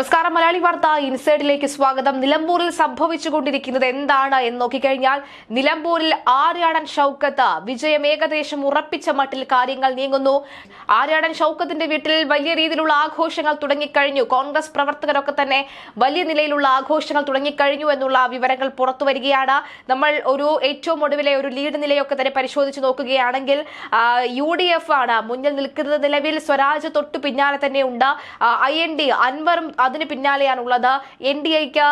നമസ്കാരം. മലയാളി വാർത്ത ഇൻസൈഡിലേക്ക് സ്വാഗതം. നിലമ്പൂരിൽ സംഭവിച്ചുകൊണ്ടിരിക്കുന്നത് എന്താണ് എന്ന് നോക്കിക്കഴിഞ്ഞാൽ നിലമ്പൂരിൽ ആര്യാടൻ ഷൗക്കത്ത് വിജയം ഏകദേശം ഉറപ്പിച്ച മട്ടിൽ കാര്യങ്ങൾ നീങ്ങുന്നു. ആര്യാടൻ ഷൗക്കത്തിന്റെ വീട്ടിൽ വലിയ രീതിയിലുള്ള ആഘോഷങ്ങൾ തുടങ്ങിക്കഴിഞ്ഞു. കോൺഗ്രസ് പ്രവർത്തകരൊക്കെ തന്നെ വലിയ നിലയിലുള്ള ആഘോഷങ്ങൾ തുടങ്ങിക്കഴിഞ്ഞു എന്നുള്ള വിവരങ്ങൾ പുറത്തു വരികയാണ്. നമ്മൾ ഒരു ഏറ്റവും ഒടുവിലെ ഒരു ലീഡ് നിലയൊക്കെ തന്നെ പരിശോധിച്ച് നോക്കുകയാണെങ്കിൽ യു ഡി എഫ് ആണ് മുന്നിൽ നിൽക്കുന്നത് നിലവിൽ. സ്വരാജ് തൊട്ടു പിന്നാലെ തന്നെ ഉണ്ട്. ഐ എൻ ഡി അൻവറും അതിന് പിന്നാലെയാണുള്ളത്. എൻ ഡി എക്ക്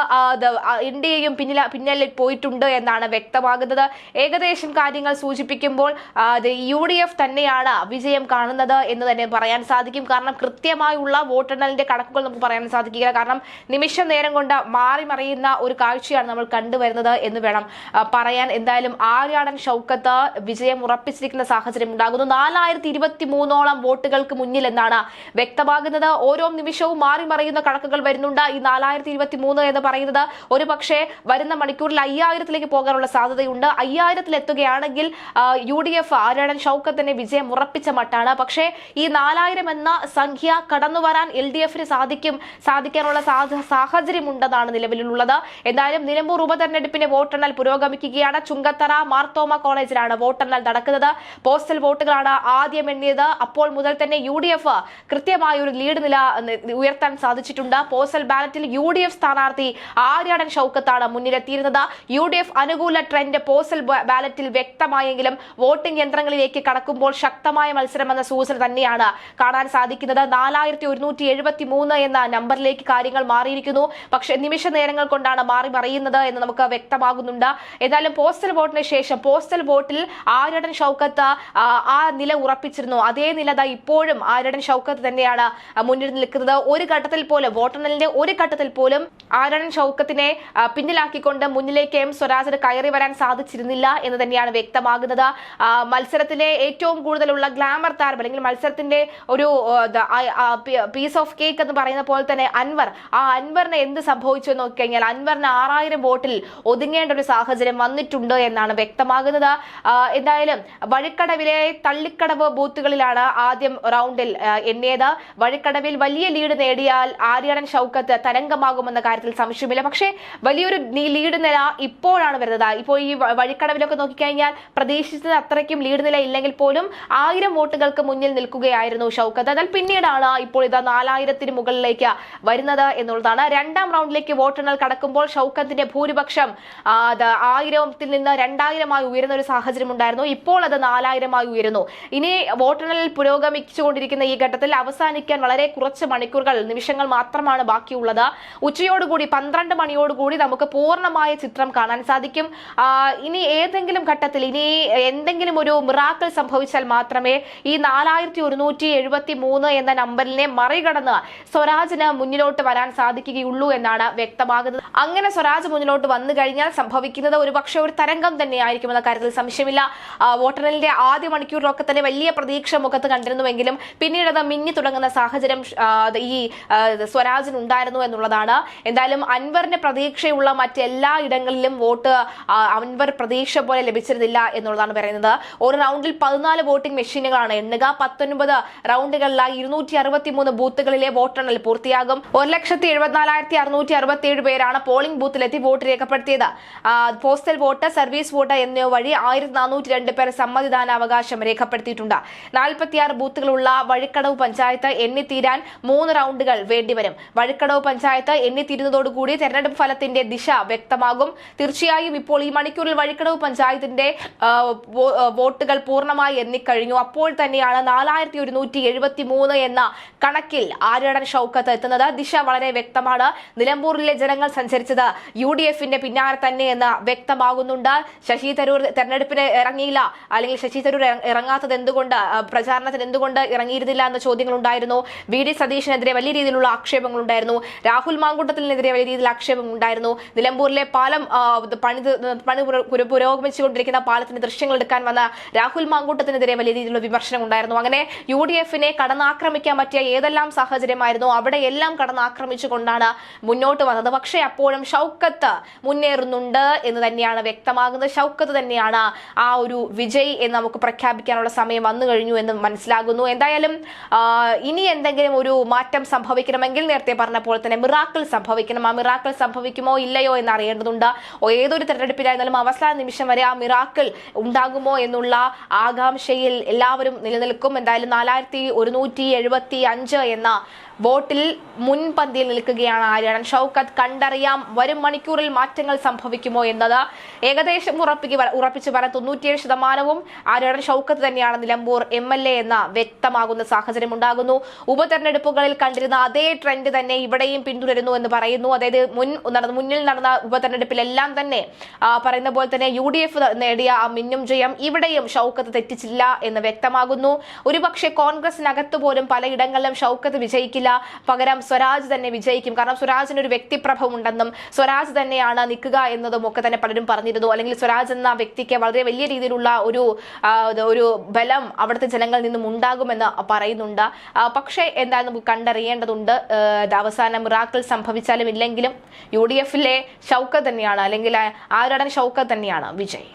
എൻ ഡി എയും പിന്നില പിന്നിൽ പോയിട്ടുണ്ട് എന്നാണ് വ്യക്തമാകുന്നത്. ഏകദേശം കാര്യങ്ങൾ സൂചിപ്പിക്കുമ്പോൾ യു ഡി എഫ് തന്നെയാണ് വിജയം കാണുന്നത് എന്ന് തന്നെ പറയാൻ സാധിക്കും. കാരണം കൃത്യമായുള്ള വോട്ടെണ്ണലിന്റെ കണക്കുകൾ നമുക്ക് പറയാൻ സാധിക്കില്ല കാരണം നിമിഷ നേരം കൊണ്ട് മാറി മറിയുന്ന ഒരു കാഴ്ചയാണ് നമ്മൾ കണ്ടുവരുന്നത് എന്ന് വേണം പറയാൻ. എന്തായാലും ആര്യാടൻ ഷൗക്കത്ത് വിജയം ഉറപ്പിച്ചിരിക്കുന്ന സാഹചര്യം ഉണ്ടാകുന്നു. നാലായിരത്തി ഇരുപത്തി മൂന്നോളം വോട്ടുകൾക്ക് മുന്നിൽ എന്നാണ് വ്യക്തമാകുന്നത്. ഓരോ നിമിഷവും മാറി മറിയുന്ന കണക്കുകൾ വരുന്നുണ്ട്. ഈ നാലായിരത്തി ഇരുപത്തി മൂന്ന് എന്ന് പറയുന്നത് ഒരു പക്ഷേ വരുന്ന മണിക്കൂറിൽ അയ്യായിരത്തിലേക്ക് പോകാനുള്ള സാധ്യതയുണ്ട്. അയ്യായിരത്തിൽ എത്തുകയാണെങ്കിൽ യു ഡി എഫ് ആര്യാടൻ ഷൌക്കത്തിന്റെ വിജയം ഉറപ്പിച്ച മട്ടാണ്. പക്ഷേ ഈ നാലായിരം എന്ന സംഖ്യ കടന്നു വരാൻ എൽ ഡി എഫിന് സാധിക്കും സാധിക്കാനുള്ള സാധ- സാഹചര്യമുണ്ടെന്നാണ് നിലവിലുള്ളത്. എന്തായാലും നിലമ്പൂർ ഉപതെരഞ്ഞെടുപ്പിന്റെ വോട്ടെണ്ണൽ പുരോഗമിക്കുകയാണ്. ചുങ്കത്തറ മാർത്തോമ കോളേജിലാണ് വോട്ടെണ്ണൽ നടക്കുന്നത്. പോസ്റ്റൽ വോട്ടുകളാണ് ആദ്യം എണ്ണിയത്. അപ്പോൾ മുതൽ തന്നെ യു ഡി എഫ് കൃത്യമായ ഒരു ലീഡ് നില ഉയർത്താൻ സാധിച്ചിട്ടുണ്ട്. പോസ്റ്റൽ ബാലറ്റിൽ യു ഡി എഫ് സ്ഥാനാർത്ഥി ആര്യാടൻ ഷൌക്കത്താണ് മുന്നിലെത്തിയിരുന്നത്. യു ഡി എഫ് അനുകൂല ട്രെൻഡ് പോസ്റ്റൽ ബാലറ്റിൽ വ്യക്തമായെങ്കിലും വോട്ടിംഗ് യന്ത്രങ്ങളിലേക്ക് കടക്കുമ്പോൾ ശക്തമായ മത്സരം എന്ന സൂചന തന്നെയാണ് കാണാൻ സാധിക്കുന്നത്. നാലായിരത്തി ഒരുന്നൂറ്റി എഴുപത്തി മൂന്ന് എന്ന നമ്പറിലേക്ക് കാര്യങ്ങൾ മാറിയിരിക്കുന്നു. പക്ഷെ നിമിഷ നേരങ്ങൾ കൊണ്ടാണ് മാറി മറിയുന്നത് എന്ന് നമുക്ക് വ്യക്തമാകുന്നുണ്ട്. ഏതായാലും പോസ്റ്റൽ വോട്ടിന് ശേഷം പോസ്റ്റൽ വോട്ടിൽ ആര്യടൻ ഷൗക്കത്ത് ആ, നില ഉറപ്പിച്ചിരുന്നു. അതേ നില ഇപ്പോഴും ആര്യടൻ ഷൗക്കത്ത് തന്നെയാണ് മുന്നിൽ നിൽക്കുന്നത്. ഒരു ഘട്ടത്തിൽ പോലും വോട്ടെണ്ണലിന്റെ ഒരു ഘട്ടത്തിൽ പോലും ആരാണൻ ഷൌക്കത്തിനെ പിന്നിലാക്കിക്കൊണ്ട് മുന്നിലേക്ക് എം. സ്വരാജിന് കയറി വരാൻ സാധിച്ചിരുന്നില്ല എന്ന് തന്നെയാണ് വ്യക്തമാകുന്നത്. മത്സരത്തിലെ ഏറ്റവും കൂടുതലുള്ള ഗ്ലാമർ താരം അല്ലെങ്കിൽ മത്സരത്തിന്റെ ഒരു പീസ് ഓഫ് കേക്ക് എന്ന് പറയുന്ന പോലെ തന്നെ അൻവർ. ആ അൻവറിന് എന്ത് സംഭവിച്ചു എന്ന് നോക്കിക്കഴിഞ്ഞാൽ അൻവറിന് ആറായിരം വോട്ടിൽ ഒതുങ്ങേണ്ട ഒരു സാഹചര്യം വന്നിട്ടുണ്ട് എന്നാണ് വ്യക്തമാകുന്നത്. എന്തായാലും വഴിക്കടവിലെ തള്ളിക്കടവ് ബൂത്തുകളിലാണ് ആദ്യം റൗണ്ടിൽ എണ്ണിയത്. വഴിക്കടവിൽ വലിയ ലീഡ് നേടിയാൽ ആര്യാടൻ ഷൗക്കത്ത് തരംഗമാകുമെന്ന കാര്യത്തിൽ സംശയമില്ല പക്ഷേ വലിയൊരു ലീഡ് നില ഇപ്പോഴാണ് വരുന്നത്. ഇപ്പോൾ ഈ വഴിക്കടവിലൊക്കെ നോക്കിക്കഴിഞ്ഞാൽ പ്രതീക്ഷിച്ചത് അത്രയ്ക്കും ലീഡ് നില ഇല്ലെങ്കിൽ പോലും ആയിരം വോട്ടുകൾക്ക് മുന്നിൽ നിൽക്കുകയായിരുന്നു ഷൗക്കത്ത്. എന്നാൽ പിന്നീടാണ് ഇപ്പോൾ ഇത് നാലായിരത്തിന് മുകളിലേക്ക് വരുന്നത് എന്നുള്ളതാണ്. രണ്ടാം റൗണ്ടിലേക്ക് വോട്ടെണ്ണൽ കടക്കുമ്പോൾ ഷൗക്കത്തിന്റെ ഭൂരിപക്ഷം അത് ആയിരത്തിൽ നിന്ന് രണ്ടായിരമായി ഉയരുന്ന ഒരു സാഹചര്യം ഉണ്ടായിരുന്നു. ഇപ്പോൾ അത് നാലായിരമായി ഉയരുന്നു. ഇനി വോട്ടെണ്ണൽ പുരോഗമിച്ചുകൊണ്ടിരിക്കുന്ന ഈ ഘട്ടത്തിൽ അവസാനിക്കാൻ വളരെ കുറച്ച് മണിക്കൂറുകൾ നിമിഷങ്ങൾ മാത്രമാണ് ബാക്കിയുള്ളത്. ഉച്ചയോടുകൂടി പന്ത്രണ്ട് മണിയോടുകൂടി നമുക്ക് പൂർണമായ ചിത്രം കാണാൻ സാധിക്കും. ഇനി ഏതെങ്കിലും ഘട്ടത്തിൽ ഇനി എന്തെങ്കിലും ഒരു മിറാക്കൾ സംഭവിച്ചാൽ മാത്രമേ ഈ നാലായിരത്തി ഒരുന്നൂറ്റി എഴുപത്തി മൂന്ന് എന്ന നമ്പറിനെ മറികടന്ന് സ്വരാജിന് മുന്നിലോട്ട് വരാൻ സാധിക്കുകയുള്ളൂ എന്നാണ് വ്യക്തമാകുന്നത്. അങ്ങനെ സ്വരാജ് മുന്നിലോട്ട് വന്നു കഴിഞ്ഞാൽ സംഭവിക്കുന്നത് ഒരു പക്ഷേ ഒരു തരംഗം തന്നെയായിരിക്കും എന്ന കാര്യത്തിൽ സംശയമില്ല. വോട്ടെണ്ണലിന്റെ ആദ്യ മണിക്കൂറിലൊക്കെ തന്നെ വലിയ പ്രതീക്ഷ മുഖത്ത് കണ്ടിരുന്നുവെങ്കിലും പിന്നീട് അത് മിന്നി തുടങ്ങുന്ന സാഹചര്യം ഈ ആ, സ്വരാജിന് ഉണ്ടായിരുന്നു എന്നുള്ളതാണ്. എന്തായാലും അൻവറിന് പ്രതീക്ഷയുള്ള മറ്റെല്ലാ ഇടങ്ങളിലും വോട്ട് അൻവർ പ്രതീക്ഷ പോലെ ലഭിച്ചിരുന്നില്ല എന്നുള്ളതാണ് പറയുന്നത്. ഒരു റൗണ്ടിൽ പതിനാല് വോട്ടിംഗ് മെഷീനുകളാണ് എണ്ണുക. പത്തൊൻപത് റൗണ്ടുകളിലായി ഇരുന്നൂറ്റി അറുപത്തി മൂന്ന് ബൂത്തുകളിലെ വോട്ടെണ്ണൽ പൂർത്തിയാകും. ഒരു ലക്ഷത്തി എഴുപത്തിനാലായിരത്തി അറുന്നൂറ്റി അറുപത്തി ഏഴ് പേരാണ് പോളിംഗ് ബൂത്തിലെത്തി വോട്ട് രേഖപ്പെടുത്തിയത്. പോസ്റ്റൽ വോട്ട് സർവീസ് വോട്ട് എന്നിവ വഴി ആയിരത്തി നാനൂറ്റി രണ്ട് പേർ സമ്മതിദാനാവകാശം രേഖപ്പെടുത്തിയിട്ടുണ്ട്. നാൽപ്പത്തിയാറ് ബൂത്തുകളുള്ള വഴിക്കടവ് പഞ്ചായത്ത് എണ്ണിത്തീരാൻ മൂന്ന് റൗണ്ടുകൾ വേണ്ടിവരും. വഴിക്കടവ് പഞ്ചായത്ത് എണ്ണിത്തീരുന്നതോടുകൂടി തെരഞ്ഞെടുപ്പ് ഫലത്തിന്റെ ദിശ വ്യക്തമാകും. തീർച്ചയായും ഇപ്പോൾ ഈ മണിക്കൂറിൽ വഴിക്കടവ് പഞ്ചായത്തിന്റെ വോട്ടുകൾ പൂർണമായി എണ്ണിക്കഴിഞ്ഞു. അപ്പോൾ തന്നെയാണ് നാലായിരത്തി ഒരുന്നൂറ്റി എഴുപത്തി മൂന്ന് എന്ന കണക്കിൽ ആര്യടൻ ഷൗക്കത്ത് എത്തുന്നത്. ദിശ വളരെ വ്യക്തമാണ്. നിലമ്പൂരിലെ ജനങ്ങൾ സഞ്ചരിച്ചത് യു ഡി എഫിന്റെ പിന്നാലെ തന്നെ എന്ന് വ്യക്തമാകുന്നുണ്ട്. ശശി തരൂർ തെരഞ്ഞെടുപ്പിന് ഇറങ്ങിയില്ല. അല്ലെങ്കിൽ ശശി തരൂർ ഇറ- ഇറങ്ങാത്തത് എന്തുകൊണ്ട്? പ്രചാരണത്തിന് എന്തുകൊണ്ട് ഇറങ്ങിയിരുന്നില്ല എന്ന ചോദ്യങ്ങൾ ഉണ്ടായിരുന്നു വി. ഡി. സതീഷിനെതിരെ വലിയ രീതിയിലുള്ള ആക്ഷേപങ്ങൾ ഉണ്ടായിരുന്നു രാഹുൽ മാങ്കൂട്ടത്തിനെതിരെ വലിയ രീതിയിൽ ആക്ഷേപങ്ങൾ ഉണ്ടായിരുന്നു. നിലമ്പൂരിലെ പാലം പണി പണി പുര- പുര- പുരോഗമിച്ചുകൊണ്ടിരിക്കുന്ന പാലത്തിന്റെ ദൃശ്യങ്ങൾ എടുക്കാൻ വന്ന രാഹുൽ മാങ്കൂട്ടത്തിനെതിരെ വലിയ രീതിയിലുള്ള വിമർശനം ഉണ്ടായിരുന്നു. അങ്ങനെ യു ഡി എഫിനെ കടന്നാക്രമിക്കാൻ പറ്റിയ ഏതെല്ലാം സാഹചര്യമായിരുന്നു? അവിടെ എല്ലാം കടന്നാക്രമിച്ചുകൊണ്ടാണ് മുന്നോട്ട് വന്നത്. പക്ഷേ അപ്പോഴും ഷൗക്കത്ത് മുന്നേറുന്നുണ്ട് എന്ന് തന്നെയാണ് വ്യക്തമാകുന്നത്. ഷൗക്കത്ത് തന്നെയാണ് ആ ഒരു വിജയ് എന്ന് നമുക്ക് പ്രഖ്യാപിക്കാനുള്ള സമയം വന്നു കഴിഞ്ഞു എന്ന് മനസ്സിലാകുന്നു. എന്തായാലും ഇനി എന്തെങ്കിലും ഒരു മാറ്റം സംഭവിക്കണമെങ്കിൽ നേരത്തെ പോലെ തന്നെ മിറാക്കിൾ സംഭവിക്കണം. ആ മിറാക്കിൾ സംഭവിക്കുമോ ഇല്ലയോ എന്ന് അറിയേണ്ടതുണ്ട് ഏതൊരു തെരഞ്ഞെടുപ്പിലായിരുന്നാലും അവസാന നിമിഷം വരെ ആ മിറാക്കിൾ ഉണ്ടാകുമോ എന്നുള്ള ആകാംക്ഷയിൽ എല്ലാവരും നിലനിൽക്കും. എന്തായാലും നാലായിരത്തി ഒരുന്നൂറ്റി എഴുപത്തി അഞ്ച് എന്ന വോട്ടിൽ മുൻപന്തിയിൽ നിൽക്കുകയാണ് ആര്യാടൻ. ഷൗക്കത്ത് കണ്ടറിയാം വരും മണിക്കൂറിൽ മാറ്റങ്ങൾ സംഭവിക്കുമോ എന്നത് ഏകദേശം ഉറപ്പിക്ക് ഉറപ്പിച്ച് പറയാൻ തൊണ്ണൂറ്റിയേഴ് ശതമാനവും ആര്യാടൻ ഷൗക്കത്ത് തന്നെയാണ് നിലമ്പൂർ എം എൽ എ എന്ന വ്യക്തമാകുന്ന സാഹചര്യം ഉണ്ടാകുന്നു. ഉപതെരഞ്ഞെടുപ്പുകളിൽ കണ്ടിരുന്ന അതേ ട്രെൻഡ് തന്നെ ഇവിടെയും പിന്തുടരുന്നു എന്ന് പറയുന്നു. അതായത് മുൻ നടന്ന മുന്നിൽ നടന്ന ഉപതെരഞ്ഞെടുപ്പിലെല്ലാം തന്നെ പറയുന്ന പോലെ തന്നെ യു ഡി എഫ് നേടിയ ആ മിന്നും ജയം ഇവിടെയും ഷൗക്കത്ത് തെറ്റിച്ചില്ല എന്ന് വ്യക്തമാകുന്നു. ഒരുപക്ഷെ കോൺഗ്രസിനകത്ത് പോലും പലയിടങ്ങളിലും ഷൗക്കത്ത് വിജയിക്കില്ല പകരം സ്വരാജ് തന്നെ വിജയിക്കും. കാരണം സ്വരാജിന് ഒരു വ്യക്തിപ്രഭമുണ്ടെന്നും സ്വരാജ് തന്നെയാണ് നിൽക്കുക എന്നതും ഒക്കെ തന്നെ പലരും പറഞ്ഞിരുന്നു. അല്ലെങ്കിൽ സ്വരാജ് എന്ന വ്യക്തിക്ക് വളരെ വലിയ രീതിയിലുള്ള ഒരു ഒരു ബലം അവിടുത്തെ ജനങ്ങളിൽ നിന്നും ഉണ്ടാകുമെന്ന് പറയുന്നുണ്ട്. പക്ഷേ എന്താ നമുക്ക് കണ്ടറിയേണ്ടതുണ്ട്. അവസാനം മിറാക്കിൾ സംഭവിച്ചാലും ഇല്ലെങ്കിലും യു ഡി എഫിലെ ഷൗക്കത്ത് തന്നെയാണ്. അല്ലെങ്കിൽ ആരുടെ ഷൗക്കത്ത് തന്നെയാണ് വിജയ്.